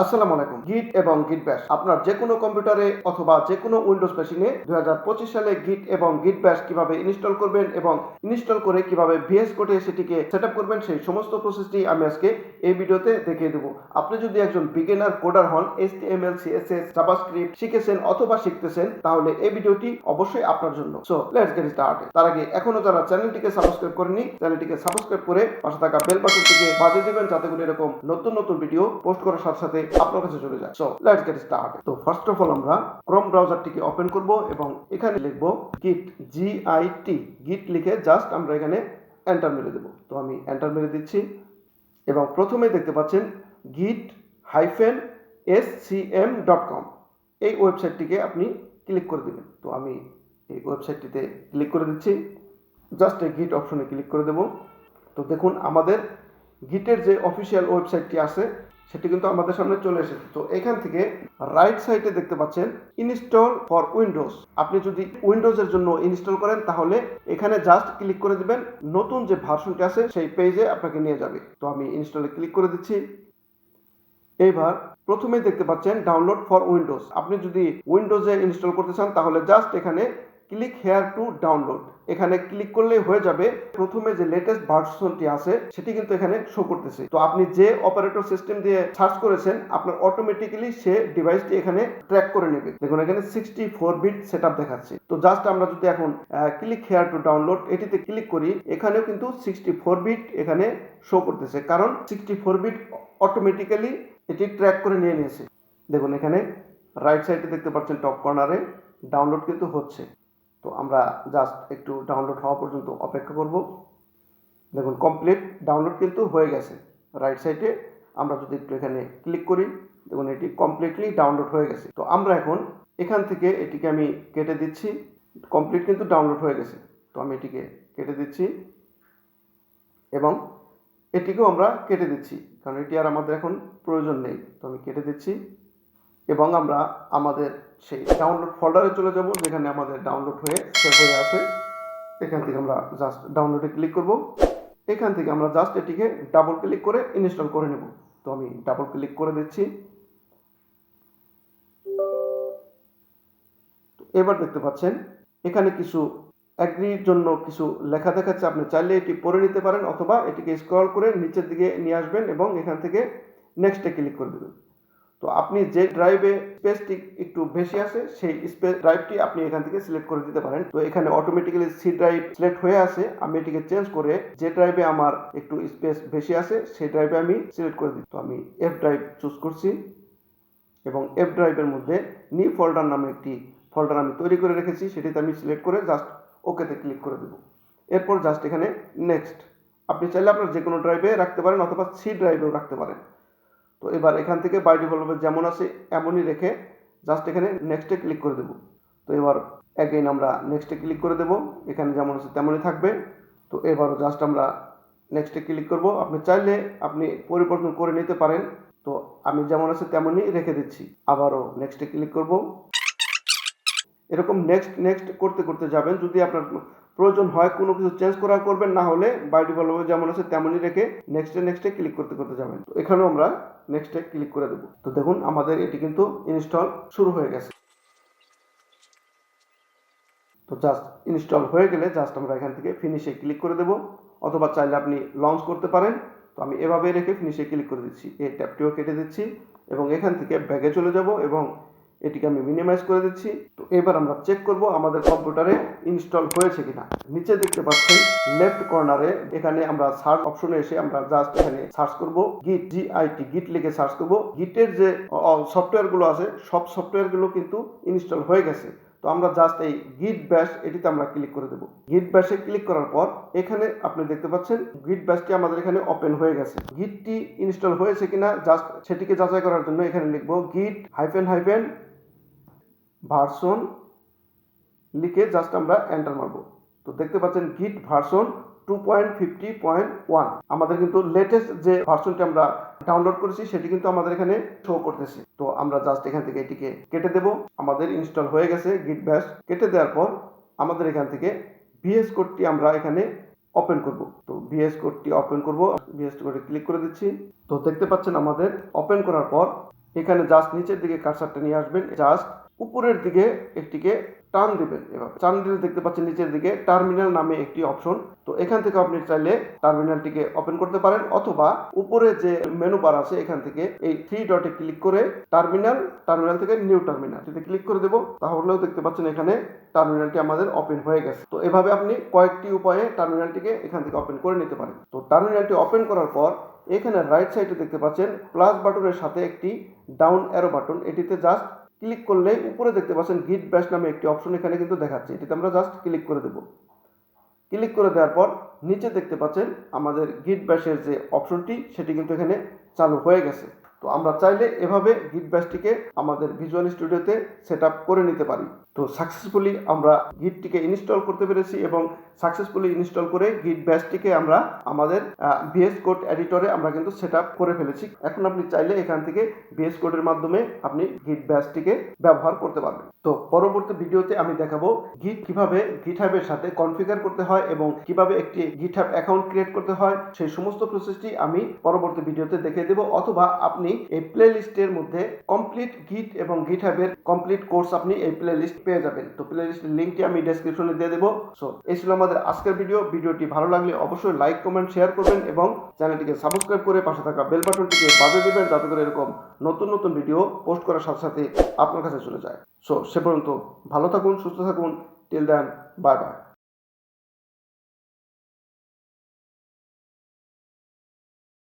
আসসালামু আলাইকুম। গিট এবং গিট ব্যাশ আপনার যে কোনো কম্পিউটারে অথবা যে কোনো উইন্ডোজ মেশিনে দুই হাজার পঁচিশ সালে গিট এবং গিট ব্যাশ কীভাবে ইনস্টল করবেন এবং ইনস্টল করে কীভাবে ভিএস কোডে সেটিকে সেট করবেন, সেই সমস্ত প্রসেসটি আমি আজকে এই ভিডিওতে দেখিয়ে দেবো। আপনি যদি একজন বিগিনার কোডার হন H T M L C S CSS JavaScript শিখেছেন অথবা শিখতেছেন, তাহলে এই ভিডিওটি অবশ্যই আপনার জন্য। সো লেটস গেট স্টার্টেড তার আগে এখনও যারা চ্যানেলটিকে সাবস্ক্রাইব করেনি চ্যানেলটিকে সাবস্ক্রাইব করে পাশে থাকা বেল বাটনটিকে বাজিয়ে দেবেন, যাতে করে এরকম নতুন নতুন ভিডিও পোস্ট করার সাথে সাথে আপনার কাছে চলে যায়। সো লেটস গেট স্টার্ট তো ফার্স্ট অফ অল আমরা ক্রোম ব্রাউজারটিকে ওপেন করব এবং এখানে লিখব গিট জি আই টি গিট লিখে জাস্ট আমরা এখানে এন্টার মেরে দেবো। তো আমি এন্টার মেরে দিচ্ছি এবং প্রথমে দেখতে পাচ্ছেন git hyphen S C M dot com এই ওয়েবসাইটটিকে আপনি ক্লিক করে দেবেন। তো আমি এই ওয়েবসাইটটিতে ক্লিক করে দিচ্ছি। জাস্ট এই গিট অপশনে ক্লিক করে দেব। তো দেখুন, আমাদের গিটের যে অফিসিয়াল ওয়েবসাইটটি আছে সেটি কিন্তু আমাদের সামনে চলে এসেছে। তো এখান থেকে রাইট সাইডে দেখতে পাচ্ছেন ইনস্টল ফর উইন্ডোজ আপনি যদি উইন্ডোজের জন্য ইনস্টল করেন, তাহলে এখানে জাস্ট ক্লিক করে দিবেন। নতুন যে ভার্সনটি আছে, সেই পেজে আপনাকে নিয়ে যাবে। তো আমি ইনস্টলে ক্লিক করে দিচ্ছি। এবার প্রথমে দেখতে পাচ্ছেন ডাউনলোড ফর উইন্ডোজ আপনি যদি উইন্ডোজে ইনস্টল করতে চান, তাহলে জাস্ট এখানে ক্লিক হেয়ার টু ডাউনলোড। এখানে ক্লিক করলেই হয়ে যাবে। প্রথমে যে লেটেস্ট ভার্সনটি আছে, সেটি কিন্তু এখানে শো করতেছে। তো আপনি যে অপারেটর সিস্টেম দিয়ে সার্চ করেছেন, আপনার অটোমেটিক্যালি সে ডিভাইসটি এখানে ট্র্যাক করে নেবে। দেখুন, এখানে সিক্সটি ফোর বিট সেট দেখাচ্ছে। তো জাস্ট আমরা যদি এখন ক্লিক হেয়ার টু ডাউনলোড এটিতে ক্লিক করি, এখানেও কিন্তু সিক্সটি ফোর বিট এখানে শো করতেছে। কারণ সিক্সটি ফোর বিট অটোমেটিক্যালি এটি ট্র্যাক করে নিয়ে নিয়েছে। দেখুন, এখানে রাইট সাইডে দেখতে পাচ্ছেন টপ কর্নারে ডাউনলোড কিন্তু হচ্ছে। তো আমরা জাস্ট একটু ডাউনলোড হওয়া পর্যন্ত অপেক্ষা করব। দেখুন কমপ্লিট ডাউনলোড কিন্তু হয়ে গেছে। রাইট সাইডে আমরা যদি একটু এখানে ক্লিক করি, দেখুন, এটি কমপ্লিটলি ডাউনলোড হয়ে গেছে। তো আমরা এখন এখান থেকে এটিকে আমি কেটে দিচ্ছি। কমপ্লিট কিন্তু ডাউনলোড হয়ে গেছে। তো আমি এটিকে কেটে দিচ্ছি এবং এটিকেও আমরা কেটে দিচ্ছি। কারণ এটি আর আমাদের এখন প্রয়োজন নেই। তো আমি কেটে দিচ্ছি। এবং আমরা আমাদের সেই ডাউনলোড ফোল্ডারে চলে যাব, যেখানে আমাদের ডাউনলোড হয়ে সেভ হয়ে আছে। এখান থেকে আমরা জাস্ট ডাউনলোডে ক্লিক করব। এখান থেকে আমরা জাস্ট এটিকে ডাবল ক্লিক করে ইনস্টল করে নেব। তো আমি ডাবল ক্লিক করে দিচ্ছি। এবার দেখতে পাচ্ছেন, এখানে কিছু অ্যাগ্রির জন্য কিছু লেখা দেখাচ্ছে। আপনি চাইলে এটি পড়ে নিতে পারেন অথবা এটিকে স্ক্রল করে নিচের দিকে নিয়ে আসবেন এবং এখান থেকে নেক্সটে ক্লিক করে দেবেন। তো আপনি যে ড্রাইভে স্পেসটি একটু বেশি আছে, সেই স্পেস ড্রাইভটি আপনি এখান থেকে সিলেক্ট করে দিতে পারেন। তো এখানে অটোমেটিক্যালি সি ড্রাইভ সিলেক্ট হয়ে আছে। আমি এটিকে চেঞ্জ করে যে ড্রাইভে আমার একটু স্পেস বেশি আছে, সেই ড্রাইভে আমি সিলেক্ট করে দিই। তো আমি এফ ড্রাইভ চুজ করছি এবং এফ ড্রাইভের মধ্যে নি ফোল্ডার নামে একটি ফোল্ডার আমি তৈরি করে রেখেছি। সেটিতে আমি সিলেক্ট করে জাস্ট ওকেতে ক্লিক করে দেবো। এরপর জাস্ট এখানে নেক্সট আপনি চাইলে আপনার যে কোনো ড্রাইভে রাখতে পারেন অথবা সি ড্রাইভেও রাখতে পারেন। তো এবার এখান থেকে বাই ডিফল্ট যেমন আছে, এমনই রেখে জাস্ট এখানে নেক্সটে ক্লিক করে দেবো। তো এবার অ্যাগেইন আমরা নেক্সটে ক্লিক করে দেবো। এখানে যেমন আছে তেমনই থাকবে। তো এবারও জাস্ট আমরা নেক্সটে ক্লিক করব। আপনি চাইলে আপনি পরিবর্তন করে নিতে পারেন। তো আমি যেমন আছে তেমনই রেখে দিচ্ছি। আবারও নেক্সটে ক্লিক করব। এরকম নেক্সট নেক্সট করতে করতে যাবেন। যদি আপনার প্রয়োজন হয় কোনো কিছু চেঞ্জ করা করবেন, না হলে বাই ডিফল্ট যেমন আছে তেমনই রেখে নেক্সটে নেক্সটে ক্লিক করতে করতে যাবেন। তো এখানেও আমরা নেক্সটে ক্লিক করে দেবো। তো দেখুন, আমাদের এটি কিন্তু ইনস্টল শুরু হয়ে গেছে। তো জাস্ট ইনস্টল হয়ে গেলে জাস্ট আমরা এখান থেকে ফিনিশে ক্লিক করে দেবো। অথবা চাইলে আপনি লঞ্চ করতে পারেন। তো আমি এভাবে রেখে ফিনিশে ক্লিক করে দিচ্ছি। এই ট্যাপটিও কেটে দিচ্ছি এবং এখান থেকে ব্যাগে চলে যাব এবং এটিকে আমি মিনিমাইজ করে দিচ্ছি। তো এবার আমরা চেক করব আমাদের কম্পিউটারে ইনস্টল হয়েছে কিনা। নিচে দেখতে পাচ্ছেন লেফট কর্নারে এখানে আমরা সার্চ অপশনে এসে আমরা জাস্ট এখানে সার্চ করব। গিট জি আইটি গিট লিখে সার্চ করব। গিটের যে সফটওয়্যারগুলো আছে, সব সফটওয়্যারগুলো কিন্তু ইনস্টল হয়ে গেছে। তো আমরা জাস্ট এই গিট ব্যাশ এটিতে আমরা ক্লিক করে দেবো। গিট ব্যাশে ক্লিক করার পর এখানে আপনি দেখতে পাচ্ছেন গিট ব্যাশটি আমাদের এখানে ওপেন হয়ে গেছে। গিটটি ইনস্টল হয়েছে কিনা জাস্ট সেটিকে যাচাই করার জন্য এখানে লিখব গিট হাইফেন হাইফেন ভার্সন লিখে জাস্ট আমরা এন্টার মারবো। তো দেখতে পাচ্ছেন git version two point fifty point one আমাদের কিন্তু লেটেস্ট যে ভার্সনটি আমরা ডাউনলোড করেছি, সেটি কিন্তু আমাদের এখানে শো করতেছে। তো আমরা জাস্ট এখান থেকে এটিকে কেটে দেব। আমাদের ইনস্টল হয়ে গেছে গিট ব্যাশ কেটে দেওয়ার পর আমাদের এখান থেকে ভিএস কোডটি আমরা এখানে ওপেন করব। তো ভিএস কোডটি ওপেন করব। ভিএস কোডে ক্লিক করে দিচ্ছি। তো দেখতে পাচ্ছেন আমাদের ওপেন করার পর এখানে জাস্ট নিচের দিকে কারসারটা নিয়ে আসবেন। জাস্ট উপরের দিকে একটিকে টান দিবেন এভাবে। টান দিলে দেখতে পাচ্ছেন নিচের দিকে টার্মিনাল নামে একটি অপশন। তো এখান থেকে আপনি চাইলে টার্মিনালটিকে ওপেন করতে পারেন অথবা উপরে যে মেনু বার আছে এখান থেকে এই থ্রি ডটে ক্লিক করে টার্মিনাল টার্মিনাল থেকে নিউ টার্মিনাল যদি ক্লিক করে দেবো। তাহলেও দেখতে পাচ্ছেন এখানে টার্মিনালটি আমাদের ওপেন হয়ে গেছে। তো এভাবে আপনি কয়েকটি উপায়ে টার্মিনালটিকে এখান থেকে ওপেন করে নিতে পারেন। তো টার্মিনালটি ওপেন করার পর এখানে রাইট সাইডে দেখতে পাচ্ছেন প্লাস বাটনের সাথে একটি ডাউন অ্যারো বাটন এটিতে জাস্ট ক্লিক করলে উপরে দেখতে পাচ্ছেন গিট ব্যাশ নামে একটি অপশন এখানে কিন্তু দেখাচ্ছে। এটিতে আমরা জাস্ট ক্লিক করে দেব। ক্লিক করে দেওয়ার পর নিচে দেখতে পাচ্ছেন আমাদের গিট ব্যাশের যে অপশনটি সেটি কিন্তু এখানে চালু হয়ে গেছে। তো আমরা চাইলে এভাবে গিট ব্যাশটিকে আমাদের ভিজুয়াল স্টুডিওতে সেট করে নিতে পারি। তো সাকসেসফুলি আমরা গিটটিকে ইনস্টল করতে পেরেছি এবং সাকসেসফুলি ইনস্টল করে গিট ব্যাশটিকে আমরা আমাদের ভিএস কোড এডিটরে আমরা কিন্তু সেট করে ফেলেছি। এখন আপনি চাইলে এখান থেকে ভিএস কোডের মাধ্যমে আপনি গিট ব্যাশটিকে ব্যবহার করতে পারবেন। তো পরবর্তী ভিডিওতে আমি দেখাবো গিট কীভাবে গিটহাবের সাথে কনফিগার করতে হয় এবং কীভাবে একটি গিট গিটহাব অ্যাকাউন্ট ক্রিয়েট করতে হয়, সেই সমস্ত প্রসেসটি আমি পরবর্তী ভিডিওতে দেখিয়ে দেব। অথবা আপনি এই প্লে লিস্টের মধ্যে কমপ্লিট গিট এবং গিটহাবের কমপ্লিট কোর্স আপনি এই প্লে লিস্ট পেয়ে যাবেন। তো প্লে লিস্টের লিঙ্কটি আমি ডেসক্রিপশনে দিয়ে দেবো। সো এই ছিল আমাদের আজকের ভিডিও ভিডিওটি ভালো লাগলে অবশ্যই লাইক কমেন্ট শেয়ার করবেন এবং চ্যানেলটিকে সাবস্ক্রাইব করে পাশে থাকা বেল বাটনটিকে বাজে দেবেন যাতে করে এরকম নতুন নতুন ভিডিও পোস্ট করার সাথে সাথে আপনার কাছে চলে যায়। সো সে পর্যন্ত ভালো থাকুন, সুস্থ থাকুন। Till then bye bye